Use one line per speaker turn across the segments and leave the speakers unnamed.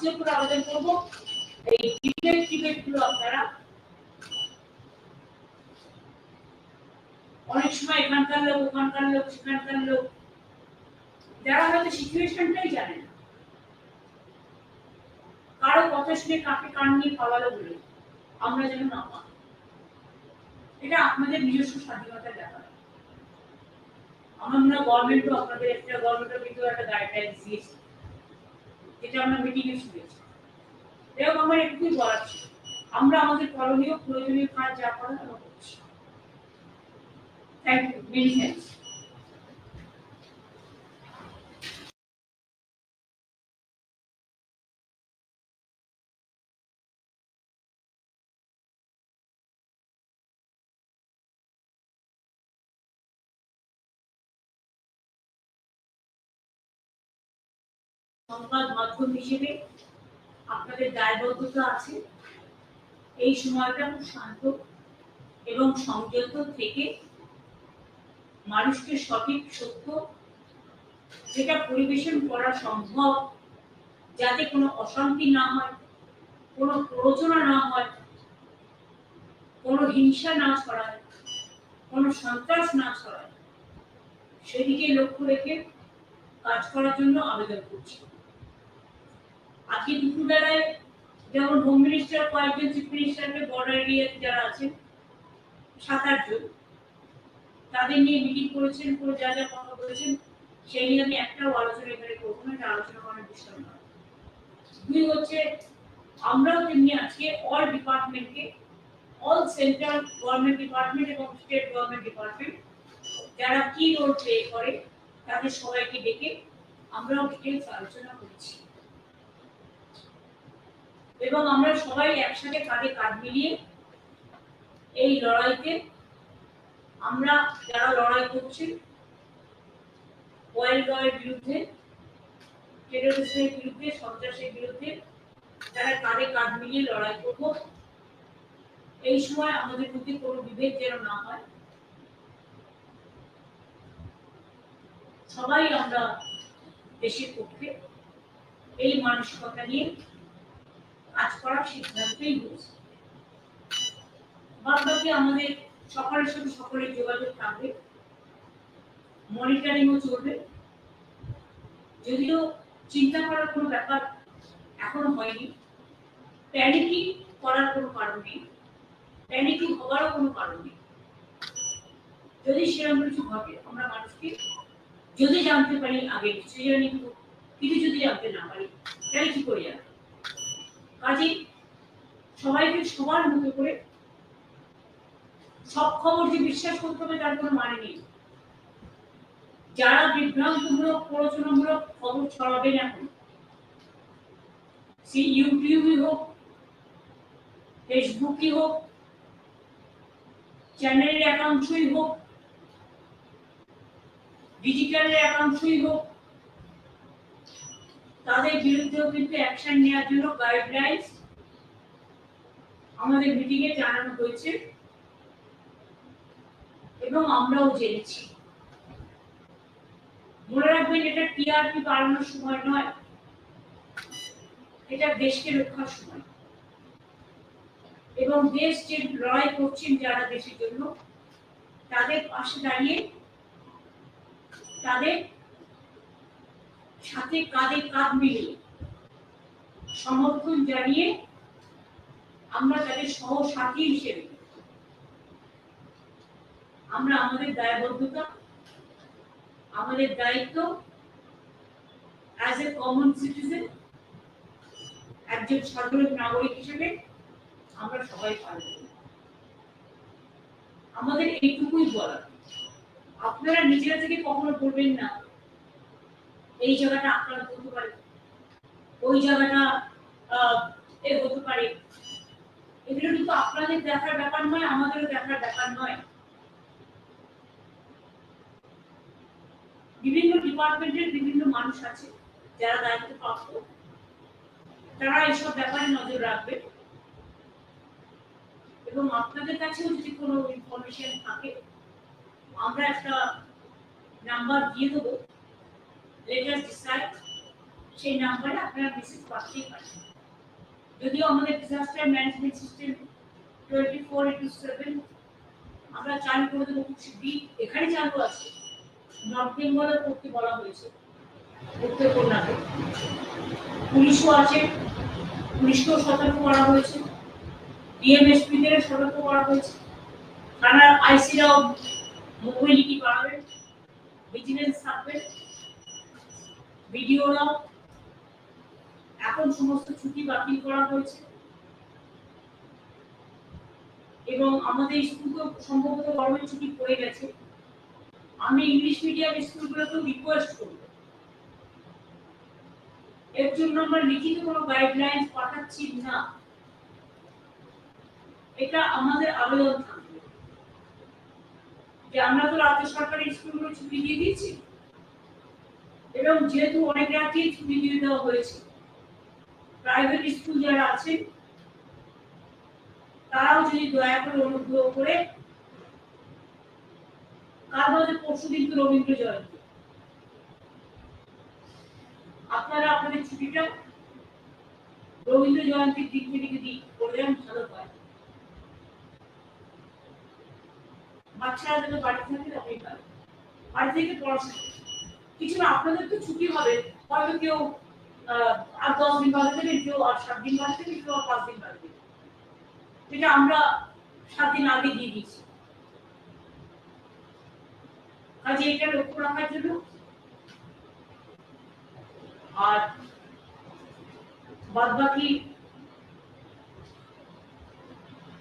জোর করে আবেদন করব। এই গুলো আপনারা অনেক সময় এখানকার লোক, ওখানকার লোক, সেখানকার লোক, যারা হয়তো সিচুয়েশনটাই জানে না। কারও কথা শুনে কাকে কান নিয়ে পালালো বলে আমরা যেন না এটা আপনাদের নিজস্ব স্বাধীনতার ব্যাপার। আমার মনে গভর্নমেন্টও আপনাদের একটা গভর্নমেন্টও কিন্তু একটা গাইডলাইন দিয়েছে। যেটা আমরা মিটিংয়ে শুনেছি। এরকম আমার একটুই বলার ছিল। আমরা আমাদের করণীয় প্রয়োজনীয় কাজ যা করার আমরা করছি। থ্যাংক ইউ মেনি থ্যাংকস সংবাদ মাধ্যম হিসেবে আপনাদের দায়বদ্ধতা আছে। এই সময়টা খুব শান্ত এবং সংযত থেকে মানুষকে সঠিক, সত্য যেটা পরিবেশন করা সম্ভব, যাতে কোনো অশান্তি না হয়, কোনো প্ররোচনা না হয়, কোনো হিংসা না ছড়ায়, কোনো সন্ত্রাস না ছড়ায়, সেদিকে লক্ষ্য রেখে কাজ করার জন্য আবেদন করছি। আজকে দুপুরবেলায় যেমন হোম মিনিস্টার কয়েকজন চিফ মিনিস্টারকে বর্ডার এরিয়াতে যারা আছেন সাত আটজন তাদের নিয়ে মিটিং করেছেন করে যা যা কথা বলেছেন, সেই নিয়ে আমি একটাও আলোচনা এখানে করব না, এটা আলোচনা করার বিষয় নয়। দুই হচ্ছে, আমরাও তেমনি আজকে অল ডিপার্টমেন্টকে অল সেন্ট্রাল গভর্নমেন্ট ডিপার্টমেন্ট এবং স্টেট গভর্নমেন্ট ডিপার্টমেন্ট যারা কি রোল প্লে করে, তাদের সবাইকে ডেকে আমরাও ডিটেলস আলোচনা করেছি। এবং আমরা সবাই একসাথে কাঁধে কাঁধ মিলিয়ে এই লড়াইতে আমরা যারা লড়াই করছি ওয়াইল্ড লয়ের বিরুদ্ধে টেরোরিস্টের বিরুদ্ধে, সন্ত্রাসের বিরুদ্ধে কাঁধে কাঁধ মিলিয়ে লড়াই করব, এই সময় আমাদের মধ্যে কোনো বিভেদ যেন না হয়। সবাই আমরা দেশের পক্ষে এই মানসিকতা নিয়ে কাজ করার সিদ্ধান্তই আমাদের সকলের যোগাযোগ থাকবে। চলবে। যদিও চিন্তা করার কোনো ব্যাপার এখনও হয়নি। প্যানিকি করার কোনো কারণ নেই। প্যানিকি হওয়ারও কোনো কারণ নেই। যদি সেরকম কিছু ঘটে, আমরা মানুষকে যদি জানতে পারি, আগে কিছু জানি। কিছু যদি জানতে না পারি, তাহলে কি করে যাবে কাজে সবাইকে সবার মতো করে সব খবর যে বিশ্বাস করতে হবে তার কোনো মানে নেই। যারা বিভ্রান্তমূলক, প্ররোচনামূলক খবর ছড়াবেন এখন সে ইউটিউবই হোক, ফেসবুকই হোক, চ্যানেলের একাংশই হোক, ডিজিটালের একাংশই হোক তাদের বিরুদ্ধেও কিন্তু অ্যাকশন নেওয়ার জন্য গাইডলাইন্স আমাদের মিটিং এ জানানো হয়েছে। এবং আমরাও জেনেছি। মনে রাখবেন, এটা টিআরপি বাড়ানোর সময় নয়। এটা দেশকে রক্ষার সময়। এবং দেশ যে লড়াই করছেন যারা দেশের জন্য, তাদের পাশে দাঁড়িয়ে তাদের সাথে কাঁধে কাঁধ মিলিয়ে সমর্থন জানিয়ে আমরা তাদের সহসাথী হিসেবে আমরা আমাদের দায়বদ্ধতা, আমাদের দায়িত্ব অ্যাজ এ কমন সিটিজেন একজন সাধারণ নাগরিক হিসেবে আমরা সবাই পালন আমাদের এইটুকুই বলা আপনারা নিজেরা থেকে কখনো বলবেন না এই জায়গাটা আক্রান্ত হতে পারে ওই জায়গাটা এ হতে পারে। এগুলো কিন্তু আপনাদের দেখার ব্যাপার নয়, আমাদেরও দেখার ব্যাপার নয়। বিভিন্ন ডিপার্টমেন্টের বিভিন্ন মানুষ আছে, যারা দায়িত্ব প্রাপ্ত। তারা এসব ব্যাপারে নজর রাখবে। এবং আপনাদের কাছেও যদি কোনো ইনফরমেশন থাকে, আমরা একটা নাম্বার দিয়ে দেবো। Us decide সেই নাম্বারে আপনারা মেসেজ পাঠাতেই পারেন যদিও আমাদের disaster management system twenty four into seven আমরা চালু করে দেবো খুব শিগগিরই এখানে চালু আছে। নর্থ বেঙ্গলের করতে বলা হয়েছে, উত্তর কন্যাকে পুলিশও আছে, পুলিশকেও সতর্ক করা হয়েছে ডিএমএসপিদের সতর্ক করা হয়েছে। থানার আইসিরাও মোবিলিটি বাড়াবে ভিজিলেন্স থাকবে। ভিডিওরাও এখন সমস্ত ছুটি বাতিল করা হয়েছে। এবং আমাদের স্কুল তো সম্ভবত গরমের ছুটি পড়ে গেছে। আমি ইংলিশ মিডিয়াম স্কুলগুলোকেও রিকোয়েস্ট করব। এর জন্য আমরা লিখিত কোনো গাইডলাইন পাঠাচ্ছি না। এটা আমাদের আবেদন থাকবে। যে আমরা তো রাজ্য সরকারের স্কুলগুলো ছুটি দিয়ে দিয়েছি। এবং যেহেতু অনেক রাজ্যেই ছুটি দিয়ে দেওয়া হয়েছে প্রাইভেট স্কুল যারা আছেন তারাও যদি দয়া করে অনুগ্রহ করে কার মধ্যে পরশু দিন রবীন্দ্র জয়ন্তী। আপনারা আপনাদের ছুটিটা রবীন্দ্র জয়ন্তীর দিক থেকে যদি করে দেন, ভালো হয়। বাচ্চারা যাতে বাড়ি থাকে পারে বাড়ি থেকে পড়াশোনা কিছু না, আপনাদের তো ছুটি হবে। হয়তো কেউ আর দশ দিন বাদে দেবেন কেউ, আর সাত দিন বাদে দেবেন কেউ, আর পাঁচ দিন বাদে দেবেন এটা আমরা সাত দিন আগে দিয়ে দিয়েছি। কাজে এটা লক্ষ্য রাখার জন্য। আর বাদ বাকি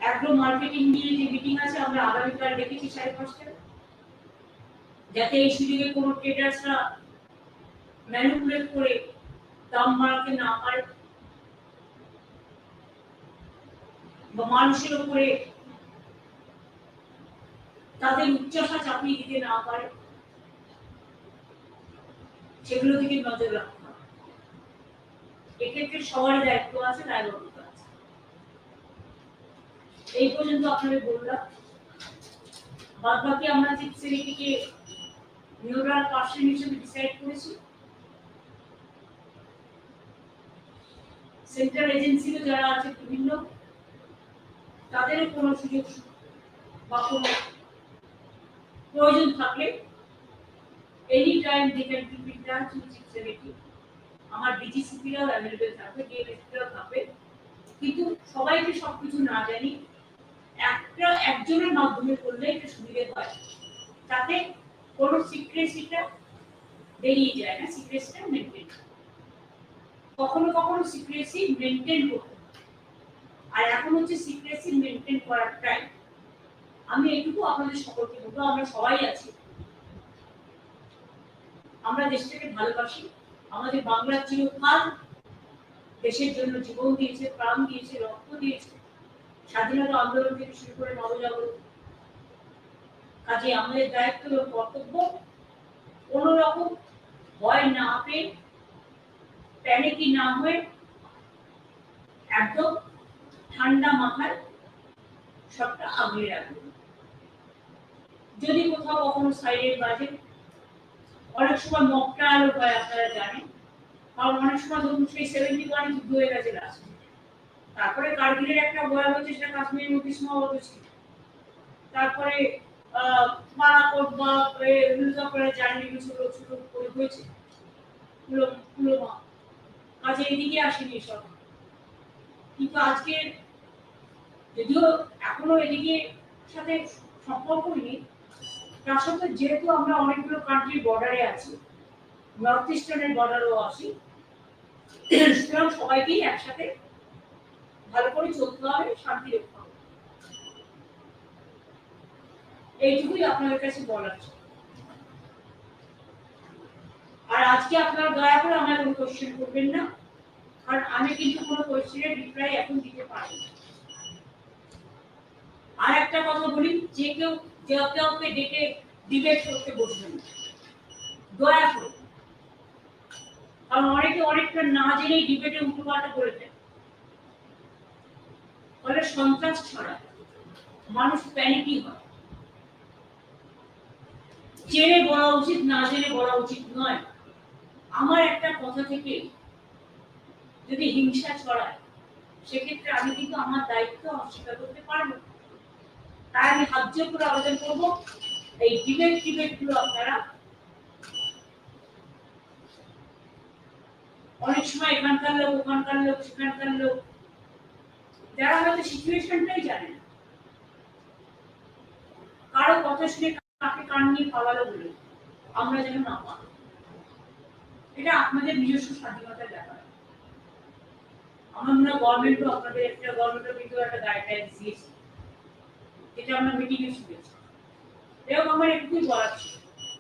অ্যাগ্রো মার্কেটিং নিয়ে যে মিটিং আছে, আমরা আগামীকাল ডেকেছি সাড়ে পাঁচটায়। যাতে এই সুযোগে কোনো ট্রেডার্সরা ম্যানিপুলেট করে দাম বাড়াতে না পারে বা মানুষের উপরে তাদের উচ্চাসা চাপিয়ে দিতে না পারে, সেগুলো থেকে নজর রাখতে হবে। এক্ষেত্রে সবারই দায়িত্ব আছে, দায়বদ্ধতা আছে। এই পর্যন্ত আপনাদের বললাম। বাদ বাকি আমরা যে ছেলেটিকে নিউরাল পার্সন হিসেবে ডিসাইড করেছি। সেন্ট্রাল এজেন্সিরও যারা আছে বিভিন্ন তাদেরও কোনো সুযোগ বা কোনো প্রয়োজন থাকলে any time they can keep in touch with six আমার ডিজিসিপিরাও অ্যাভেলেবেল থাকবে ডিএমএসপিরাও থাকবে। কিন্তু সবাইকে সবকিছু না জানি একটা একজনের মাধ্যমে করলে এটা সুবিধে হয়। তাতে কোনো সিক্রেসিটা বেরিয়ে যায় না সিক্রেসিটা মেনটেন কখনো কখনো সিক্রেসি মেনটেন করতে আর এখন হচ্ছে সিক্রেসি মেনটেন করার টাইম আমি এটুকু আপনাদের সকলকে বলব, আমরা সবাই আছি। আমরা দেশটাকে ভালোবাসি। আমাদের বাংলার চিরকাল দেশের জন্য জীবন দিয়েছে, প্রাণ দিয়েছে, রক্ত দিয়েছে। স্বাধীনতা আন্দোলন থেকে শুরু করে নবজাগরণ কাজে আমাদের দায়িত্ব এবং কর্তব্য কোনো রকম ভয় না পেয়ে, প্যানিকি না হয়ে একদম ঠান্ডা মাথায় সবটা আগলে রাখবে যদি কোথাও কখনো সাইডের বাজে, অনেক সময় মকটা আলো হয়, আপনারা জানেন। কারণ অনেক সময় ধরুন সেই সেভেন্টি ওয়ান যুদ্ধ হয়ে গেছে লাস্ট তারপরে কার্গিলের একটা বয়া হয়েছে সেটা কাশ্মীরের মধ্যে সীমাবদ্ধ ছিল তারপরে আহ, বালাকোট বা করে জার্নি ছোট ছোট করে হয়েছে। পুলো- পুলোমা কাজে এদিকে আসেনি সব। কিন্তু আজকে যদিও এখনও এদিকে সাথে সম্পর্কই নেই তার সত্ত্বেও যেহেতু আমরা অনেকগুলো কান্ট্রির বর্ডারে আছি নর্থ ইস্টার্নের বর্ডারও আছি সুতরাং সবাইকেই একসাথে ভালো করে চলতে হবে শান্তি রক্ষা হবে এইটুকুই আপনাদের কাছে বলার। আর আজকে আপনারা দয়া করে আমার কোনো কোশ্চেন করবেন না, কারণ আমি কিন্তু কোনো কোশ্চেনের রিপ্লাই এখন দিতে পারি আর একটা কথা বলি, যে কেউ কাউকে ডেকে ডিবেট করতে বসবেন দয়া করে। কারণ অনেকে অনেকটা না জেনেই ডিবেটে উল্টোপাল্টা করে দেয়। ফলে সন্ত্রাস ছড়ায়। মানুষ প্যানিকই হয়। জেনে বলা উচিত, না জেনে বলা উচিত নয়। আমার একটা কথা থেকে যদি হিংসা ছড়ায়, সেক্ষেত্রে আমি কিন্তু আমার দায়িত্ব অস্বীকার করতে পারব তাই আমি হাত করে আবেদন করব, এই ডিবেট ডিবেটগুলো আপনারা অনেক সময় এখানকার লোক, ওখানকার লোক, সেখানকার লোক, যারা হয়তো সিচুয়েশনটাই জানে না। কারও কথা শুনে কাকে কান নিয়ে পাওয়ালো বলে। আমরা যেন না পাই। এটা আপনাদের নিজস্ব স্বাধীনতার ব্যাপার। আমার গভর্নমেন্টও আপনাদের একটা গভর্নমেন্টও কিন্তু একটা গাইডলাইন দিয়েছে। যেটা আমরা মিটিং এ শুনেছি। এরকম আমার একটুই বলার ছিল।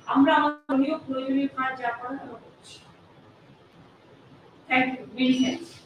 আমরা আমাদের প্রয়োজনীয় কাজ যা করার আমরা করছি। থ্যাংক ইউ মেনি থ্যাংকস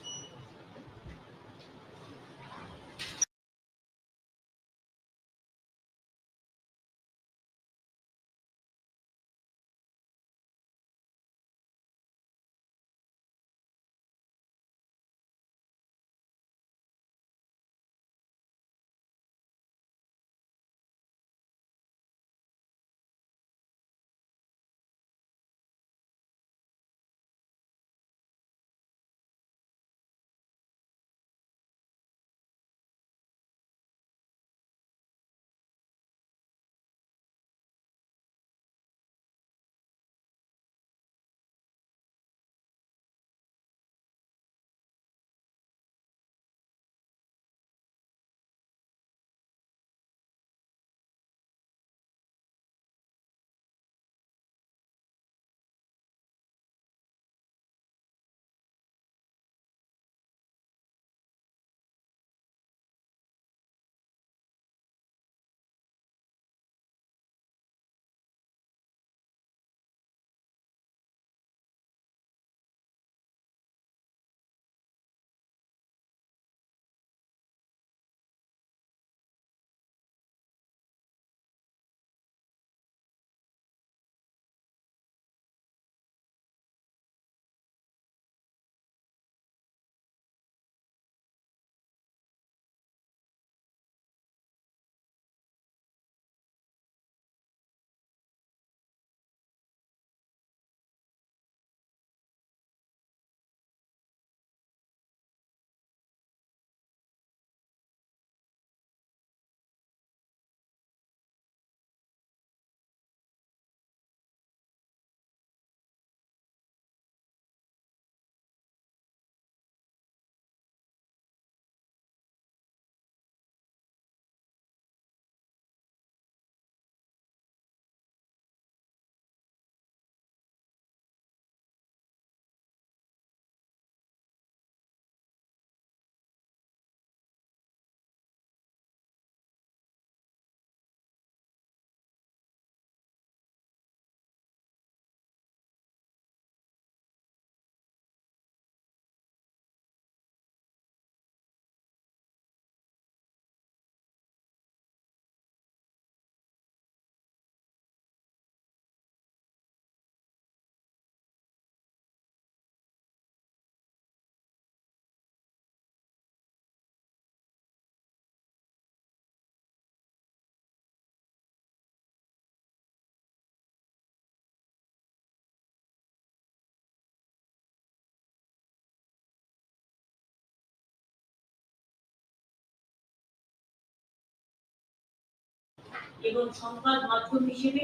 এবং সংবাদ মাধ্যম হিসেবে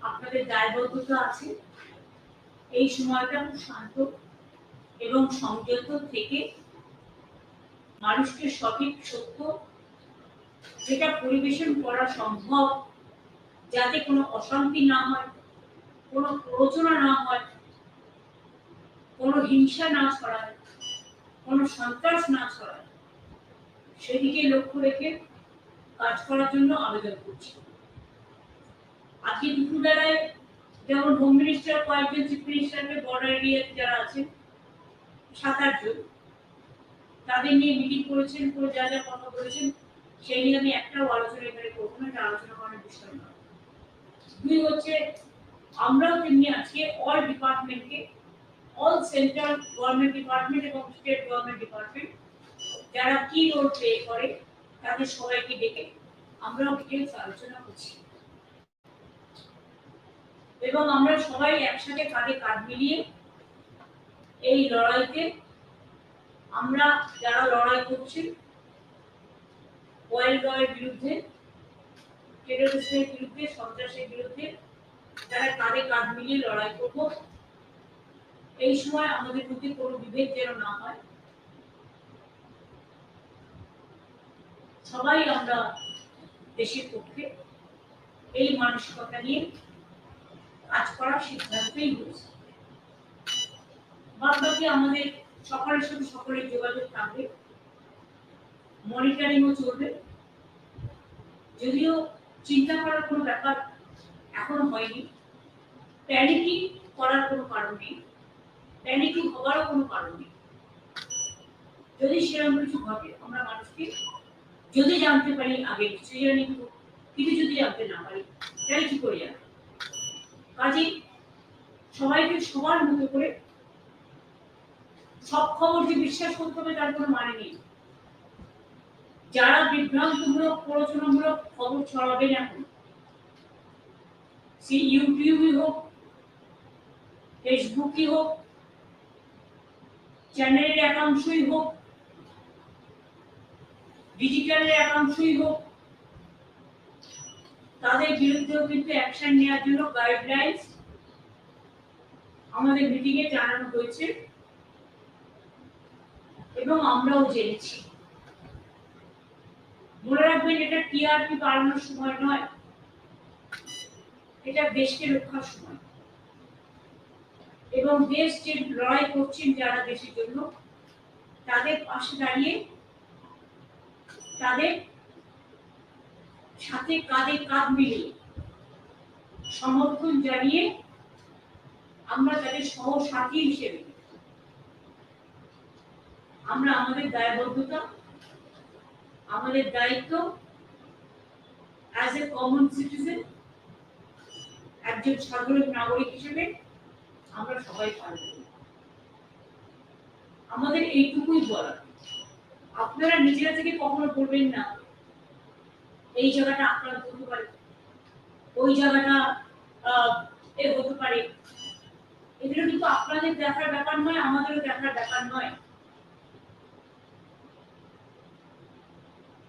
আপনাদের দায়বদ্ধতা আছে। এই সময়টা শান্ত এবং সংযত থেকে মানুষকে সঠিক, সত্য যেটা পরিবেশন করা সম্ভব, যাতে কোনো অশান্তি না হয়, কোনো প্ররোচনা না হয়, কোনো হিংসা না ছড়ায়, কোনো সন্ত্রাস না ছড়ায়, সেদিকে লক্ষ্য রেখে কাজ করার জন্য আবেদন করছি। আজকে দুপুরবেলায় যেমন হোম মিনিস্টার কয়েকজন চিফ মিনিস্টারকে বর্ডার এরিয়াতে যারা আছেন সাত আটজন তাদের নিয়ে মিটিং করেছেন করে যা যা কথা বলেছেন, সেই নিয়ে আমি একটাও আলোচনা এখানে করব না, এটা আলোচনা করার বিষয় নয় দুই হচ্ছে, আমরাও তেমনি আজকে অল ডিপার্টমেন্টকে অল সেন্ট্রাল গভর্নমেন্ট ডিপার্টমেন্ট এবং স্টেট গভর্নমেন্ট ডিপার্টমেন্ট যারা কি রোল প্লে করে তাদের সবাইকে ডেকে আমরাও ডিটেলস আলোচনা করছি। এবং আমরা সবাই একসাথে কাঁধে কাঁধ মিলিয়ে এই লড়াইতে আমরা যারা লড়াই করছি ওয়েল গয়ের বিরুদ্ধে, টেরোরিস্টের বিরুদ্ধে, সন্ত্রাসের বিরুদ্ধে তারা কাঁধে কাঁধ মিলিয়ে লড়াই করব, এই সময় আমাদের মধ্যে কোনো বিভেদ যেন না হয়। সবাই আমরা দেশের পক্ষে এই মানসিকতা নিয়ে কাজ করার সিদ্ধান্তই হয়েছে বাদ বাকি আমাদের সকলের সাথে সকলের যোগাযোগ থাকবে মনিটরিংও চলবে। যদিও চিন্তা করার কোনো ব্যাপার এখনও হয়নি প্যানিকিং করার কোনো কারণ নেই প্যানিকিং হওয়ারও কোনো কারণ নেই। যদি সেরকম কিছু ঘটে, আমরা মানুষকে যদি জানতে পারি, আগে কিছু জানি কিছু যদি জানতে না পারি, তাহলে কি করে জানব কাজে সবাইকে সবার মতো করে সব খবর যে বিশ্বাস করতে হবে, তার কোনো মানে নেই। যারা বিভ্রান্তমূলক, প্ররোচনামূলক খবর ছড়াবেন এখন, সে ইউটিউবই হোক ফেসবুকই হোক চ্যানেলের একাংশই হোক ডিজিটালের একাংশই হোক, তাদের বিরুদ্ধেও কিন্তু অ্যাকশন নেওয়ার জন্য গাইডলাইন্স আমাদের মিটিং জানানো হয়েছে এবং আমরাও জেনেছি। মনে রাখবেন এটা টিআরপি বাড়ানোর সময় নয়, এটা দেশকে রক্ষার সময়। এবং দেশ যে লড়াই করছেন যারা দেশের জন্য, তাদের পাশে দাঁড়িয়ে তাদের সাথে কাঁধে কাঁধ মিলিয়ে সমর্থন জানিয়ে আমরা তাদের সহসাথী হিসেবে আমরা আমাদের দায়বদ্ধতা, আমাদের দায়িত্ব অ্যাজ এ কমন সিটিজেন একজন সাধারণ নাগরিক হিসেবে আমরা সবাই পালন আমাদের এইটুকুই বলা আপনারা নিজেরা থেকে কখনো বলবেন না। এই জায়গাটা আক্রান্ত হতে পারে। ওই জায়গাটা এ হতে পারে। এগুলো কিন্তু আপনাদের দেখার ব্যাপার নয়, আমাদেরও দেখার ব্যাপার নয়।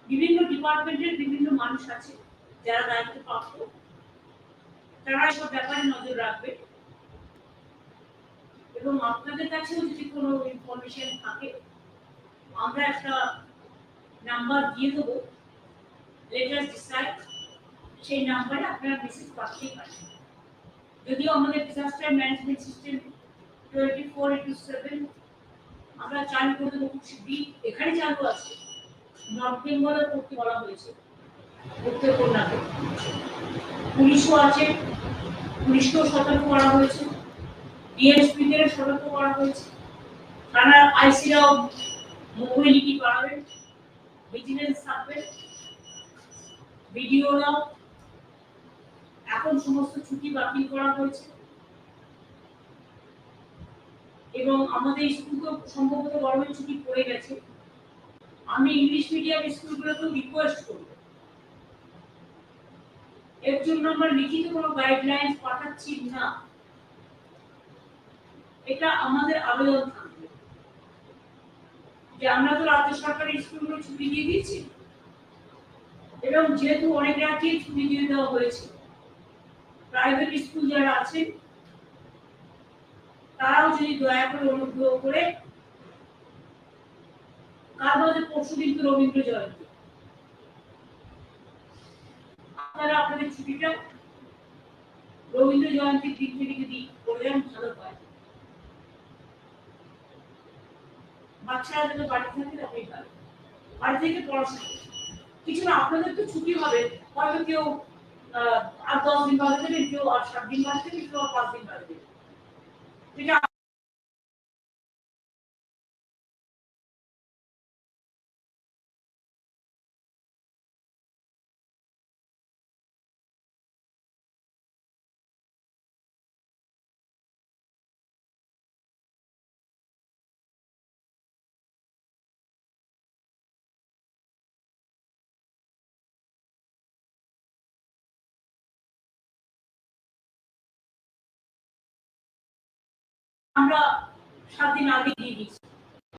বিভিন্ন ডিপার্টমেন্টের বিভিন্ন মানুষ আছে, যারা দায়িত্ব প্রাপ্ত। তারা সব ব্যাপারে নজর রাখবে। এবং আপনাদের কাছেও যদি কোনো ইনফরমেশন থাকে আমরা একটা নাম্বার দিয়ে দেবো। লেটার ডিসাইড সেই নাম্বারে আপনারা মেসেজ পাঠিয়ে পারেন যদিও আমাদের disaster management system twenty four into seven আমরা চালু করে দেবো খুব শিগগিরই এখানে চালু আছে। নর্থ বেঙ্গলে করতে বলা হয়েছে। উত্তরকন্যাকে পুলিশও আছে। পুলিশকেও সতর্ক করা হয়েছে। ডিএসপিদের সতর্ক করা হয়েছে। থানার আইসিরাও মোবিলিটি বাড়াবেন ভিজিলেন্স থাকবে ভিডিওরাও এখন সমস্ত ছুটি বাতিল করা হয়েছে। এবং আমাদের স্কুল তো সম্ভবত গরমের ছুটি পড়ে গেছে। আমি ইংলিশ মিডিয়াম স্কুলগুলোকেও রিকোয়েস্ট করব। এর জন্য আমরা লিখিত কোনো গাইডলাইন্স পাঠাচ্ছি না। এটা আমাদের আবেদন যে আমরা তো রাজ্য সরকারের স্কুলগুলো ছুটি দিয়ে দিয়েছি। এবং যেহেতু অনেক রাজ্যেই ছুটি দিয়ে দেওয়া হয়েছে প্রাইভেট স্কুল যারা আছেন, তারাও যদি দয়া করে অনুগ্রহ করে কার মধ্যে পরশু দিন তো রবীন্দ্র জয়ন্তী। আপনারা আপনাদের ছুটিটা রবীন্দ্র জয়ন্তীর দিন থেকে যদি করে দেন ভালো হয়। বাচ্চারা যদি বাড়ি থাকে আপনি ভালো। বাড়ি থেকে পড়াশোনা কিছু না, আপনাদের তো ছুটি হবে। হয়তো কেউ আর দশ দিন বাদে দেবেন, কেউ আর সাত দিন বাদে দেবেন, কেউ আর পাঁচ দিন বাদে দেবেন। আমরা সাত দিন আগে দিয়ে দিচ্ছি।